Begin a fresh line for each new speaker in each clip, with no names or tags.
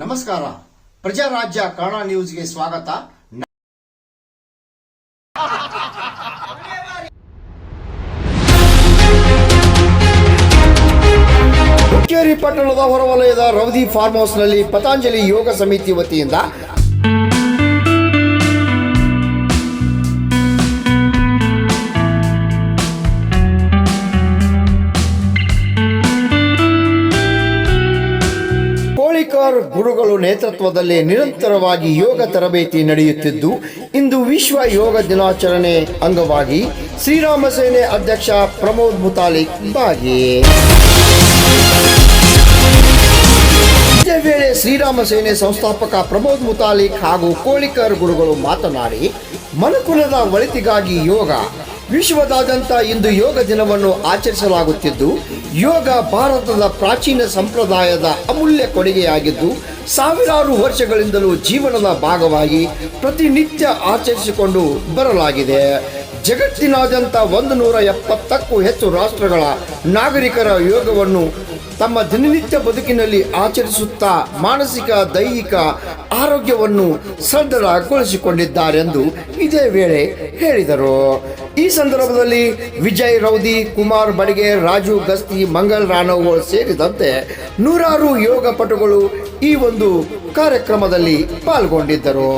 ನಮಸ್ಕಾರ. ಪ್ರಜಾರಾಜ್ಯ ಕನ್ನಡ ನ್ಯೂಸ್ಗೆ ಸ್ವಾಗತ. ಹುಕ್ಕೇರಿ ಪಟ್ಟಣದ ಹೊರವಲಯದ ರವದಿ ಫಾರ್ಮ್ ಹೌಸ್ನಲ್ಲಿ ಪತಾಂಜಲಿ ಯೋಗ ಸಮಿತಿ ವತಿಯಿಂದ ಕೋಳಿಕಾರ್ ಗುರುಗಳು ನೇತೃತ್ವದಲ್ಲಿ ನಿರಂತರವಾಗಿ ಯೋಗ ತರಬೇತಿ ನಡೆಯುತ್ತಿದ್ದು, ಇಂದು ವಿಶ್ವ ಯೋಗ ದಿನಾಚರಣೆ ಅಂಗವಾಗಿ ಶ್ರೀರಾಮ ಸೇನೆ ಅಧ್ಯಕ್ಷ ಪ್ರಮೋದ್ ಮುತಾಲಿಕ್ ಭಾಗಿ ಇದೇ ವೇಳೆ ಶ್ರೀರಾಮ ಸೇನೆ ಸಂಸ್ಥಾಪಕ ಪ್ರಮೋದ್ ಮುತಾಲಿಕ್ ಹಾಗೂ ಕೋಳಿಕರ್ ಗುರುಗಳು ಮಾತನಾಡಿ, ಮನುಕುಲದ ಒಳಿತಿಗಾಗಿ ಯೋಗ, ವಿಶ್ವದಾದ್ಯಂತ ಇಂದು ಯೋಗ ದಿನವನ್ನು ಆಚರಿಸಲಾಗುತ್ತಿದ್ದು ಯೋಗ ಭಾರತದ ಪ್ರಾಚೀನ ಸಂಪ್ರದಾಯದ ಅಮೂಲ್ಯ ಕೊಡುಗೆಯಾಗಿದ್ದು, ಸಾವಿರಾರು ವರ್ಷಗಳಿಂದಲೂ ಜೀವನದ ಭಾಗವಾಗಿ ಪ್ರತಿನಿತ್ಯ ಆಚರಿಸಿಕೊಂಡು ಬರಲಾಗಿದೆ. ಜಗತ್ತಿನಾದ್ಯಂತ ಒಂದು ನೂರ ಎಪ್ಪತ್ತಕ್ಕೂ ಹೆಚ್ಚು ರಾಷ್ಟ್ರಗಳ ನಾಗರಿಕರ ಯೋಗವನ್ನು ತಮ್ಮ ದಿನನಿತ್ಯ ಬದುಕಿನಲ್ಲಿ ಆಚರಿಸುತ್ತಾ ಮಾನಸಿಕ, ದೈಹಿಕ ಆರೋಗ್ಯವನ್ನು ಸದೃಢಗೊಳಿಸಿಕೊಂಡಿದ್ದಾರೆಂದು ಇದೇ ವೇಳೆ ಹೇಳಿದರು. ಈ ಸಂದರ್ಭದಲ್ಲಿ ವಿಜಯ್, ರೌದಿ, ಕುಮಾರ್ ಬಡಿಗೆ ರಾಜು, ಗಸ್ತಿ, ಮಂಗಲ್ ರಾಣವ್ಗಳು ಸೇರಿದಂತೆ ನೂರಾರು ಯೋಗ ಪಟುಗಳು ಈ ಒಂದು ಕಾರ್ಯಕ್ರಮದಲ್ಲಿ ಪಾಲ್ಗೊಂಡಿದ್ದರು.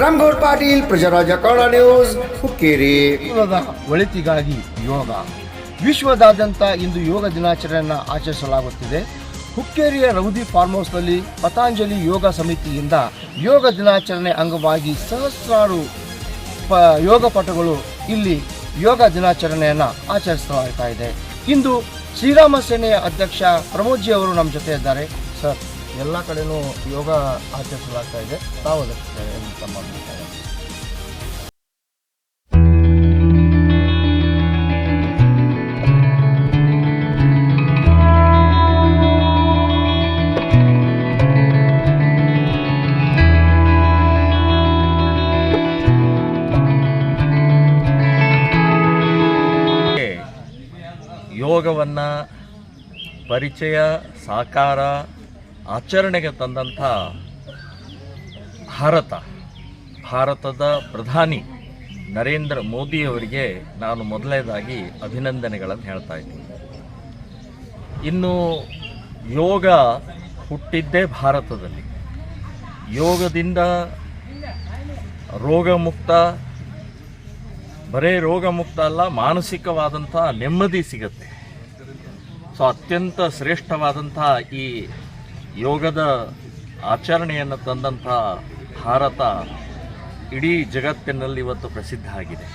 ರಾಮ್ಗೌಡ್ ಪಾಟೀಲ್, ಪ್ರಜರಾಜ ಕನ್ನಡ ನ್ಯೂಸ್, ಹುಕ್ಕೇರಿ.
ಒಳಿತಿಗಾಗಿ ಯೋಗ. ವಿಶ್ವದಾದ್ಯಂತ ಇಂದು ಯೋಗ ದಿನಾಚರಣೆಯನ್ನು ಆಚರಿಸಲಾಗುತ್ತಿದೆ. ಹುಕ್ಕೇರಿಯ ರೌದಿ ಫಾರ್ಮ್ ಹೌಸ್ನಲ್ಲಿ ಪತಾಂಜಲಿ ಯೋಗ ಸಮಿತಿಯಿಂದ ಯೋಗ ದಿನಾಚರಣೆ ಅಂಗವಾಗಿ ಸಹಸ್ರಾರು ಪ ಯೋಗ ಪಟುಗಳು ಇಲ್ಲಿ ಯೋಗ ದಿನಾಚರಣೆಯನ್ನು ಆಚರಿಸಲಾಗ್ತಾ ಇದೆ ಇಂದು ಶ್ರೀರಾಮ ಸೇನೆಯ ಅಧ್ಯಕ್ಷ ಪ್ರಮೋದ್ಜಿ ಅವರು ನಮ್ಮ ಜೊತೆ ಇದ್ದಾರೆ. ಸರ್, ಎಲ್ಲ ಕಡೆನೂ ಯೋಗ ಆಚರಿಸಲಾಗ್ತಾ ಇದೆ. ತಾವು ಅದಕ್ಕೆ ತಮ್ಮ
ಯೋಗವನ್ನು ಪರಿಚಯ, ಸಾಕಾರ, ಆಚರಣೆಗೆ ತಂದಂಥ ಭಾರತ, ಭಾರತದ ಪ್ರಧಾನಿ ನರೇಂದ್ರ ಮೋದಿಯವರಿಗೆ ನಾನು ಮೊದಲನೇದಾಗಿ ಅಭಿನಂದನೆಗಳನ್ನು ಹೇಳ್ತಾ ಇದ್ದೀನಿ. ಇನ್ನು ಯೋಗ ಹುಟ್ಟಿದ್ದೇ ಭಾರತದಲ್ಲಿ. ಯೋಗದಿಂದ ರೋಗಮುಕ್ತ ಬರೇ ರೋಗಮುಕ್ತ ಅಲ್ಲ, ಮಾನಸಿಕವಾದಂಥ ನೆಮ್ಮದಿ ಸಿಗತ್ತೆ. ಸೊ ಅತ್ಯಂತ ಶ್ರೇಷ್ಠವಾದಂಥ ಈ ಯೋಗದ ಆಚರಣೆಯನ್ನು ತಂದಂಥ ಭಾರತ ಇಡೀ ಜಗತ್ತಿನಲ್ಲಿ ಇವತ್ತು ಪ್ರಸಿದ್ಧ ಆಗಿದೆ.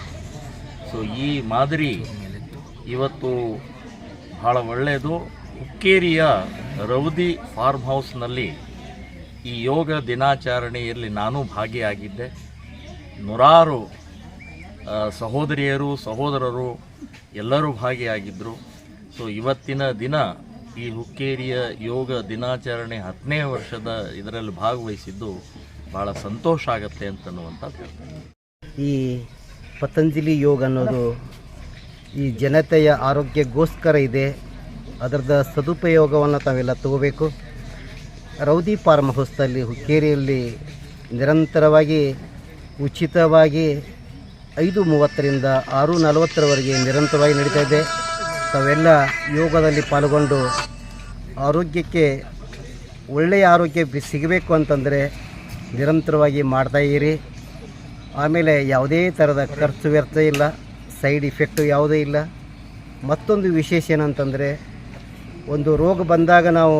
ಸೊ ಈ ಮಾದರಿ ಇವತ್ತು ಬಹಳ ಒಳ್ಳೆಯದು. ಹುಕ್ಕೇರಿಯ ರೌದಿ ಫಾರ್ಮ್ ಹೌಸ್ನಲ್ಲಿ ಈ ಯೋಗ ದಿನಾಚರಣೆಯಲ್ಲಿ ನಾನು ಭಾಗಿಯಾಗಿದ್ದೆ. ನೂರಾರು ಸಹೋದರಿಯರು, ಸಹೋದರರು ಎಲ್ಲರೂ ಭಾಗಿಯಾಗಿದ್ದರು ಸೊ ಇವತ್ತಿನ ದಿನ ಈ ಹುಕ್ಕೇರಿಯ ಯೋಗ ದಿನಾಚರಣೆ ಹತ್ತನೇ ವರ್ಷದ ಇದರಲ್ಲಿ ಭಾಗವಹಿಸಿದ್ದು ಭಾಳ ಸಂತೋಷ ಆಗತ್ತೆ ಅಂತನ್ನುವಂಥದ್ದು
ಈ ಪತಂಜಲಿ ಯೋಗ ಅನ್ನೋದು ಈ ಜನತೆಯ ಆರೋಗ್ಯಗೋಸ್ಕರ ಇದೆ. ಅದರದ ಸದುಪಯೋಗವನ್ನು ತಾವೆಲ್ಲ ತಗೋಬೇಕು. ರೌದಿ ಫಾರ್ಮ್ ಹೌಸ್ನಲ್ಲಿ ಹುಕ್ಕೇರಿಯಲ್ಲಿ ನಿರಂತರವಾಗಿ, ಉಚಿತವಾಗಿ ಐದು ಮೂವತ್ತರಿಂದ ಆರು ನಲವತ್ತರವರೆಗೆ ನಿರಂತರವಾಗಿ ನಡೀತಾ ಇದೆ. ತಾವೆಲ್ಲ ಯೋಗದಲ್ಲಿ ಪಾಲ್ಗೊಂಡು ಆರೋಗ್ಯಕ್ಕೆ ಒಳ್ಳೆಯ ಆರೋಗ್ಯ ಸಿಗಬೇಕು ಅಂತಂದರೆ ನಿರಂತರವಾಗಿ ಮಾಡ್ತಾ ಇರಿ. ಆಮೇಲೆ ಯಾವುದೇ ಥರದ ಖರ್ಚು ವ್ಯರ್ಥ ಇಲ್ಲ, ಸೈಡ್ ಇಫೆಕ್ಟು ಯಾವುದೇ ಇಲ್ಲ. ಮತ್ತೊಂದು ವಿಶೇಷ ಏನಂತಂದರೆ, ಒಂದು ರೋಗ ಬಂದಾಗ ನಾವು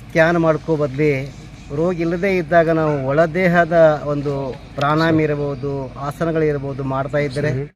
ಸ್ಕ್ಯಾನ್ ಮಾಡ್ಕೋ ಬದಲಿ ರೋಗ ಇಲ್ಲದೇ ಇದ್ದಾಗ ನಾವು ಒಳದೇಹದ ಒಂದು ಪ್ರಾಣಾಯಾಮ ಇರಬಹುದು ಆಸನಗಳಿರ್ಬೋದು ಮಾಡ್ತಾ ಇದ್ದರೆ